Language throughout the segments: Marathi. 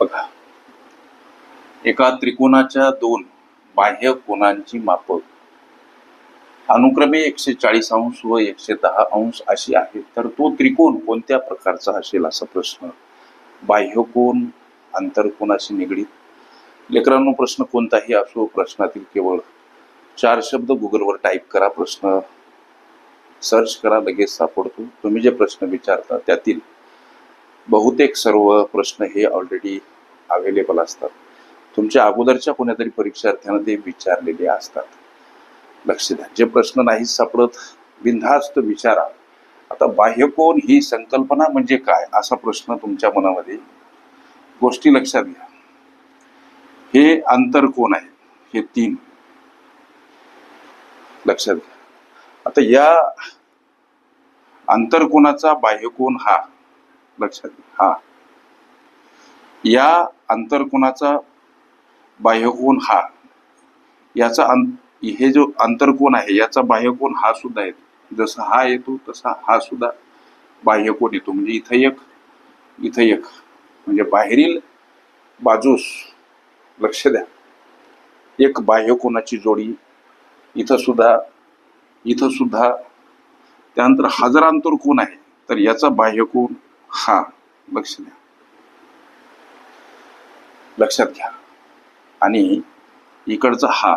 बघा. एका त्रिकोणाच्या दोन बाह्य कोणांची माप. अनुक्रमे एकशे चाळीस अंश व एकशे दहा अंश अशी आहेत तर तो त्रिकोण कोणत्या प्रकारचा असेल असा प्रश्न. बाह्य कोण आंतरकोणाशी निगडीत? लेकरांनो प्रश्न कोणताही असो प्रश्नातील केवळ चार शब्द गुगलवर टाईप करा प्रश्न. सर्च करा लगेच सापडतो. तुम्ही जे प्रश्न विचारता त्यातील बहुतेक सर्व प्रश्न हे ऑलरेडी अवेलेबल असतात. तुमच्या अगोदरच्या कोणत्यातरी परीक्षार्थ्यांना ते विचारलेले असतात. लक्ष द्या. जे प्रश्न नाही सापडत बिनधास्त विचारा. आता बाह्यकोन ही संकल्पना म्हणजे काय असा प्रश्न तुमच्या मनामध्ये गोष्टी लक्षात घ्या. हे आंतरकोण आहे? हे तीन. लक्षात घ्या. आता या आंतरकोणाचा बाह्यकोन हा. लक्षात घ्या. हा. या आंतरकोनाचा बाह्यकोन हा? याचा अं हे जो आंतरकोण आहे याचा बाह्यकोन हा सुद्धा येतो. जसा हा येतो तसा हा सुद्धा बाह्यकोन येतो. म्हणजे इथं एक इथं एक. म्हणजे बाहेरील बाजूस लक्ष द्या. एक बाह्यकोनाची जोडी इथं सुद्धा इथं सुद्धा त्यानंतर हा जर आहे. तर याचा बाह्यकोन हा लक्ष द्या. लक्षात घ्या. आणि इकडचा हा.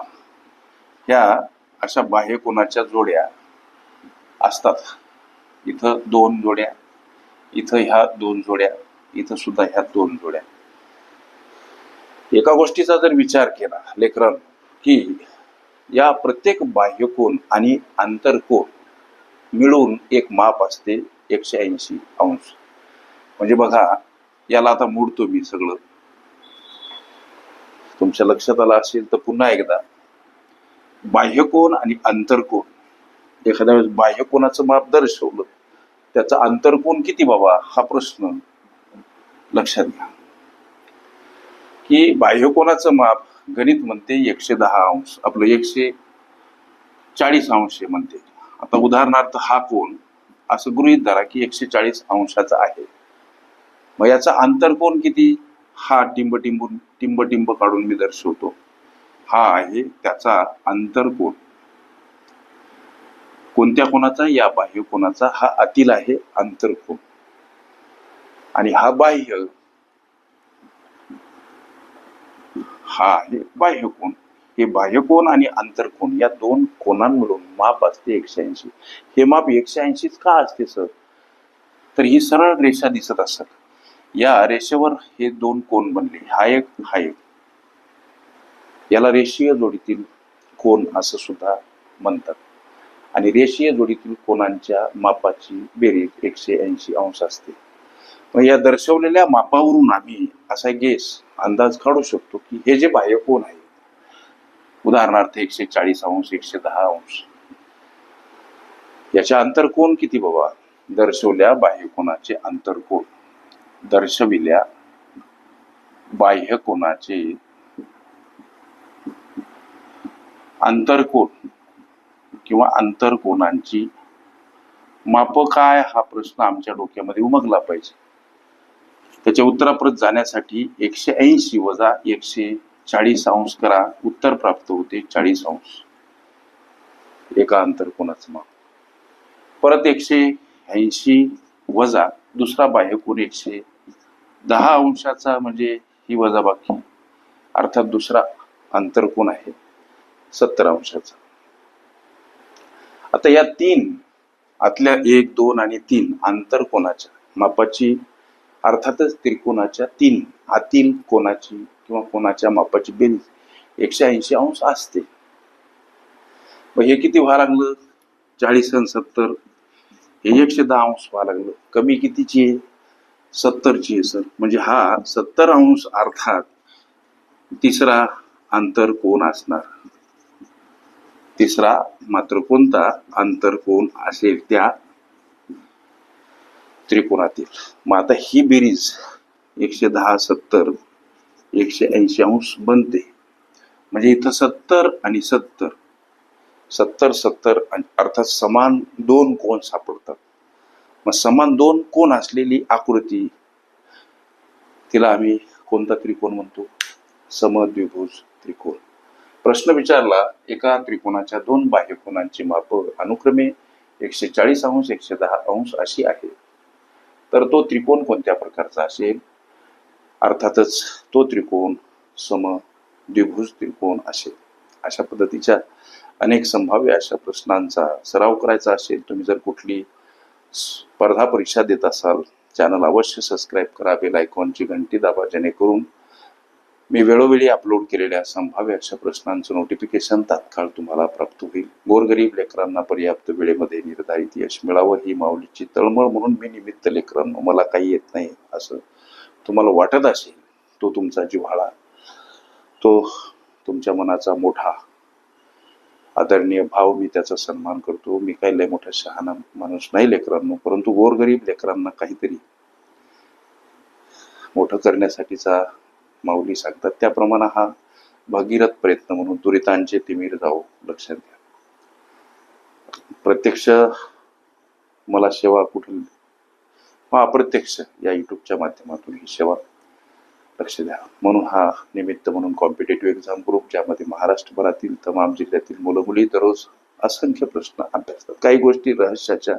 ह्या अशा बाह्यकोनाच्या जोड्या असतात. इथं दोन जोड्या इथं ह्या दोन जोड्या इथं सुद्धा ह्या दोन जोड्या. एका गोष्टीचा जर विचार केला लेखरण की या प्रत्येक बाह्यकोन आणि आंतरकोन मिळून एक माप असते एकशे ऐंशी अंश. म्हणजे बघा याला आता मोडतो मी सगळं. तुमच्या लक्षात आलं असेल तर पुन्हा एकदा बाह्यकोन आणि आंतरकोन एखाद्या वेळेस बाह्यकोनाचं माप दर्शवलं त्याचा आंतरकोन किती बाबा? हा प्रश्न लक्षात घ्या. की बाह्यकोनाचं माप गणित म्हणते एकशे दहा अंश आपलं एकशे चाळीस अंश म्हणते. आता उदाहरणार्थ हा कोण असं गृहीत धरा की एकशे चाळीस अंशाचा आहे. मग याचा आंतरकोन किती? हा टिंब टिंबून टिंब टिंब काढून मी दर्शवतो. हा आहे त्याचा आंतरकोण कोणत्या कोणाचा? या बाह्य कोणाचा? हा आतील आहे आंतरकोन आणि हा बाह्य हा आहे बाह्य कोण हे बाह्य कोण आणि आंतरकोन या दोन कोणांमिळून माप असते एकशे ऐंशी. हे माप एकशे ऐंशीच का असते सर? तर ही सरळ रेषा दिसत असत या रेषेवर हे दोन कोण बनले? हा एक हा एक. याला रेषीय जोडीतील कोण असं सुद्धा म्हणतात. आणि रेषीय जोडीतील कोणांच्या मापाची बेरीज एकशे ऐंशी अंश असते. मग या दर्शवलेल्या मापावरून आम्ही असा गेस अंदाज काढू शकतो की हे जे बाह्य कोण आहे? उदाहरणार्थ एकशे चाळीस अंश एकशे दहा अंश. याच्या अंतरकोन किती बाबा? दर्शवल्या बाह्य कोणाचे अंतरकोन दर्शविल्या बाह्य कोणाचे? आंतरकोन किंवा आंतरकोनांची माप काय? हा प्रश्न आमच्या डोक्यामध्ये उमगला पाहिजे. त्याच्या उत्तराप्रत जाण्यासाठी एकशे ऐंशी वजा एकशे चाळीस अंश करा. उत्तर प्राप्त होते चाळीस अंश. एका अंतरकोणाचं माप. परत एकशे ऐंशी वजा दुसरा बाह्यकोन एकशे दहा अंशाचा म्हणजे ही वजाबाकी. अर्थात दुसरा अंतरकोण आहे? सत्तर अंशाचा. आता या तीन आतल्या एक दोन आणि तीन आंतरकोणाच्या मापाची अर्थातच त्रिकोणाच्या तीन. आतील कोणाची किंवा कोणाच्या मापाची बेरीज? एकशे ऐंशी अंश असते. मग हे किती व्हावं लागलं? चाळीस आणि सत्तर. हे एकशे दहा अंश व्हावं लागलं. कमी कितीची आहे? सत्तरची आहे सर. म्हणजे हा सत्तर अंश अर्थात तिसरा अंतर कोण असणार? तिसरा मात्र कोणता अंतर कोण असेल त्या त्रिकोणातील. मग आता ही बेरीज एकशे दहा सत्तर एकशे ऐंशी अंश बनते. म्हणजे इथं सत्तर आणि सत्तर. सत्तर सत्तर अर्थात समान दोन कोण सापडतात? मग समान दोन कोण असलेली आकृती? तिला आम्ही कोणता त्रिकोण म्हणतो? समद्विभुज त्रिकोण. प्रश्न विचारला एका त्रिकोणाच्या दोन बाह्यकोणांची माप अनुक्रमे एकशे चाळीस अंश एकशे दहा अंश अशी आहे तर तो त्रिकोण कोणत्या प्रकारचा असेल? अर्थातच तो त्रिकोण सम द्विभुज त्रिकोण असेल. अशा पद्धतीच्या अनेक संभाव्य अशा प्रश्नांचा सराव करायचा असेल तुम्ही जर कुठली स्पर्धा परीक्षा देत असाल चॅनल अवश्य सबस्क्राईब करा बेल आयकॉनची घंटी दाबा जेणेकरून मी वेळोवेळी अपलोड केलेल्या संभाव्य अशा प्रश्नांचं नोटिफिकेशन तात्काळ तुम्हाला प्राप्त होईल. गोरगरीब लेकरांना पर्याप्त वेळेमध्ये निर्धारित यश मिळावं ही माऊलीची तळमळ म्हणून मी निमित्त लेकरांनो मला काही येत नाही असं तुम्हाला वाटत असेल तो तुमचा जिव्हाळा तो तुमच्या मनाचा मोठा आदरणीय भाव मी त्याचा सन्मान करतो. मी काही लय मोठा शहाणा माणूस नाही लेकरांनो परंतु गोरगरीब लेकरांना काहीतरी मोठं करण्यासाठीचा माऊली सांगतात. त्याप्रमाणे हा भगीरथ प्रयत्न म्हणून दुरितांचे तिमीर जाऊ लक्षात घ्या. प्रत्यक्ष मला सेवा कुठे अप्रत्यक्ष या युट्यूबच्या माध्यमातून ही सेवा लक्ष द्या. म्हणून हा निमित्त म्हणून कॉम्पिटेटिव्ह एक्झाम ग्रुप ज्यामध्ये महाराष्ट्रभरातील तमाम जिल्ह्यातील मुलं मुली दररोज असंख्य प्रश्न अभ्यासतात. काही गोष्टी रहस्याच्या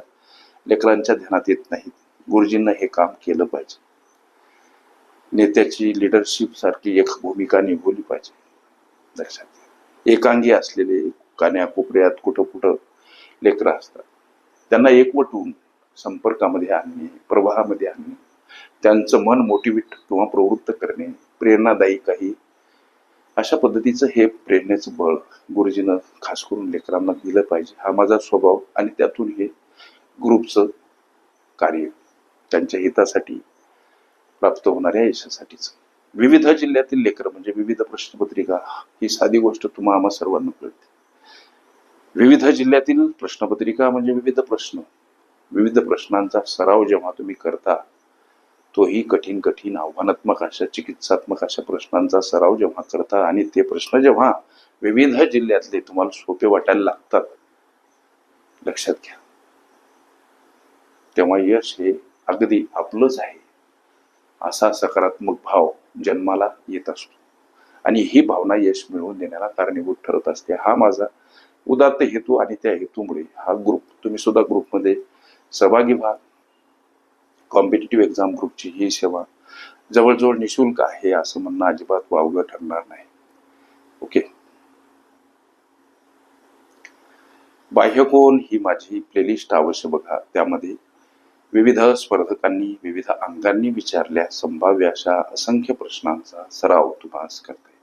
लेकरांच्या ध्यानात येत नाहीत. गुरुजींना हे काम केलं पाहिजे. नेत्याची लिडरशिप सारखी एक भूमिका निभवली पाहिजे. लक्षात घ्या. एकांगी असलेले कान्या कोपऱ्यात कुठं कुठं लेकरं असतात. त्यांना एकवटून संपर्कामध्ये आणणे प्रवाहामध्ये आणणे त्यांचं मन मोटिवेट किंवा प्रवृत्त करणे प्रेरणादायी काही. अशा पद्धतीचं हे प्रेरणेचं बळ गुरुजीनं खास करून लेकरांना दिलं पाहिजे. हा माझा स्वभाव आणि त्यातून हे ग्रुपचं कार्य त्यांच्या हितासाठी प्राप्त होणाऱ्या यशासाठीच. विविध जिल्ह्यातील लेकर म्हणजे विविध प्रश्नपत्रिका ही साधी गोष्ट तुम्हा आम्हा सर्वांना कळते. विविध जिल्ह्यातील प्रश्नपत्रिका म्हणजे विविध प्रश्न. विविध प्रश्नांचा सराव जेव्हा तुम्ही करता तोही कठीण कठीण आव्हानात्मक अशा चिकित्सात्मक अशा प्रश्नांचा सराव जेव्हा करता आणि ते प्रश्न जेव्हा विविध जिल्ह्यातले तुम्हाला सोपे वाटायला लागतात लक्षात घ्या. तेव्हा यश हे अगदी आपलंच आहे. असा सकारात्मक भाव जन्माला येत असतो. आणि ही भावना यश मिळवून देण्याला कारणीभूत ठरत असते. हा माझा उदात्त हेतू आणि त्या हेतूमुळे हा ग्रुप तुम्ही सुद्धा ग्रुपमध्ये सहभागी व्हा. कॉम्पिटेटिव्ह एक्झाम ग्रुपची ही सेवा जवळजवळ निशुल्क आहे असं म्हणणं अजिबात वावगं ठरणार नाही. ओके बाह्यकोन ही माझी प्लेलिस्ट अवश्य बघा. त्यामध्ये विविध स्पर्धकांनी विविध अंगांनी विचारल्या संभाव्य अशा असंख्य प्रश्नांचा सराव तुम्हाला करते.